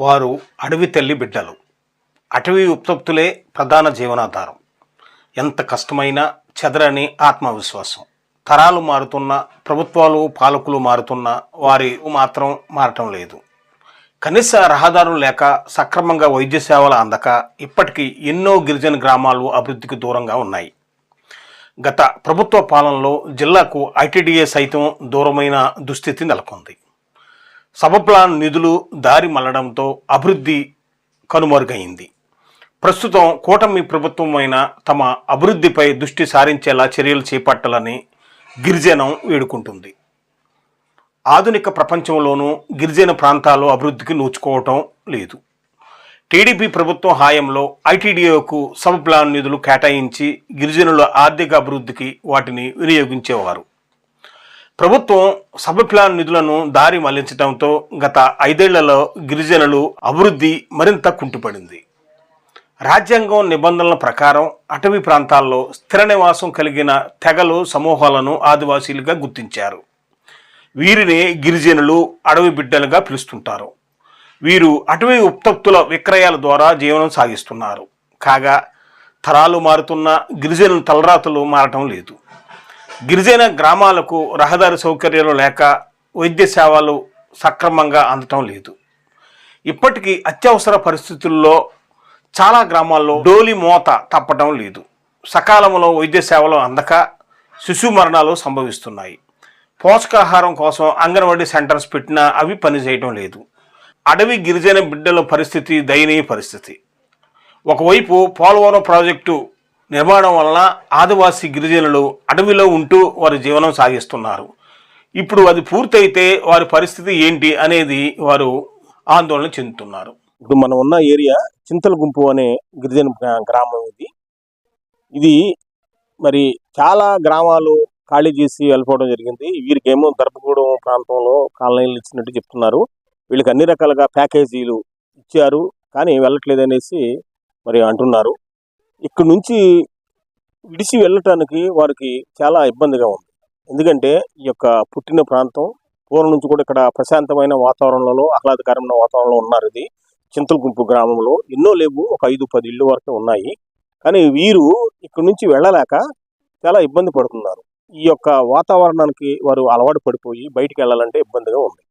వారు అడవి తల్లి బిడ్డలు. అటవీ ఉత్పత్తులే ప్రధాన జీవనాధారం. ఎంత కష్టమైనా చెదరని ఆత్మవిశ్వాసం. తరాలు మారుతున్న ప్రభుత్వాలు పాలకులు మారుతున్న వారి మాత్రం మారటం లేదు. కనీస రహదారులు లేక సక్రమంగా వైద్య సేవలు అందక ఇప్పటికీ ఎన్నో గిరిజన గ్రామాలు అభివృద్ధికి దూరంగా ఉన్నాయి. గత ప్రభుత్వ పాలనలో జిల్లాకు ఐటీడీఏ సైతం దూరమైన దుస్థితి నెలకొంది. సబ ప్లాన్ నిధులు దారి మళ్ళడంతో అభివృద్ధి కనుమరుగైంది. ప్రస్తుతం కూటమి ప్రభుత్వమైన తమ అభివృద్ధిపై దృష్టి సారించేలా చర్యలు చేపట్టాలని గిరిజనం వేడుకుంటుంది. ఆధునిక ప్రపంచంలోనూ గిరిజన ప్రాంతాలు అభివృద్ధికి నోచుకోవటం లేదు. టీడీపీ ప్రభుత్వం హాయంలో ఐటీడీఓకు సబ్ ప్లాన్ నిధులు కేటాయించి గిరిజనుల ఆర్థిక అభివృద్ధికి వాటిని వినియోగించేవారు. ప్రభుత్వం సబ్ ప్లాన్ నిధులను దారి మళ్ళించడంతో గత ఐదేళ్ళలో గిరిజనులు అభివృద్ధి మరింత కుంటుపడింది. రాజ్యాంగం నిబంధనల ప్రకారం అటవీ ప్రాంతాల్లో స్థిర నివాసం కలిగిన తెగలు సమూహాలను ఆదివాసీలుగా గుర్తించారు. వీరిని గిరిజనులు అడవి బిడ్డలుగా పిలుస్తుంటారు. వీరు అటవీ ఉత్పత్తుల విక్రయాల ద్వారా జీవనం సాగిస్తున్నారు. కాగా తరాలు మారుతున్న గిరిజనుల తలరాతులు మారటం లేదు. గిరిజన గ్రామాలకు రహదారి సౌకర్యాలు లేక వైద్య సేవలు సక్రమంగా అందటం లేదు. ఇప్పటికీ అత్యవసర పరిస్థితుల్లో చాలా గ్రామాల్లో డోలి మోత తప్పటం లేదు. సకాలంలో వైద్య సేవలు అందక శిశు మరణాలు సంభవిస్తున్నాయి. పోషకాహారం కోసం అంగన్వాడీ సెంటర్స్ పెట్టినా అవి పనిచేయటం లేదు. అడవి గిరిజన బిడ్డల పరిస్థితి దయనీయ పరిస్థితి. ఒకవైపు పోలవరం ప్రాజెక్టు నిర్మాణం వలన ఆదివాసీ గిరిజనులు అడవిలో ఉంటూ వారి జీవనం సాగిస్తున్నారు. ఇప్పుడు అది పూర్తయితే వారి పరిస్థితి ఏంటి అనేది వారు ఆందోళన చెందుతున్నారు. ఇప్పుడు మనం ఉన్న ఏరియా చింతల గుంపు అనే గిరిజన గ్రామం ఇది. ఇది మరి చాలా గ్రామాలు ఖాళీ చేసి వెళ్ళిపోవడం జరిగింది. వీరికేమో దర్భగూడెం ప్రాంతంలో కాలనీలు ఇచ్చినట్టు చెప్తున్నారు. వీళ్ళకి అన్ని రకాలుగా ప్యాకేజీలు ఇచ్చారు. కానీ వెళ్ళట్లేదు అనేసి మరి అంటున్నారు. ఇక్కడ నుంచి విడిచి వెళ్ళటానికి వారికి చాలా ఇబ్బందిగా ఉంది. ఎందుకంటే ఈ యొక్క పుట్టిన ప్రాంతం పూర్వం నుంచి కూడా ఇక్కడ ప్రశాంతమైన వాతావరణంలో ఆహ్లాదకరమైన వాతావరణంలో ఉన్నారు ఇది. చింతలగుంపు గ్రామంలో ఎన్నో లేవు ఒక ఐదు పది ఇళ్ళు వరకు ఉన్నాయి. కానీ వీరు ఇక్కడ నుంచి వెళ్ళలేక చాలా ఇబ్బంది పడుతున్నారు. ఈ యొక్క వాతావరణానికి వారు అలవాటు పడిపోయి బయటికి వెళ్ళాలంటే ఇబ్బందిగా ఉంది.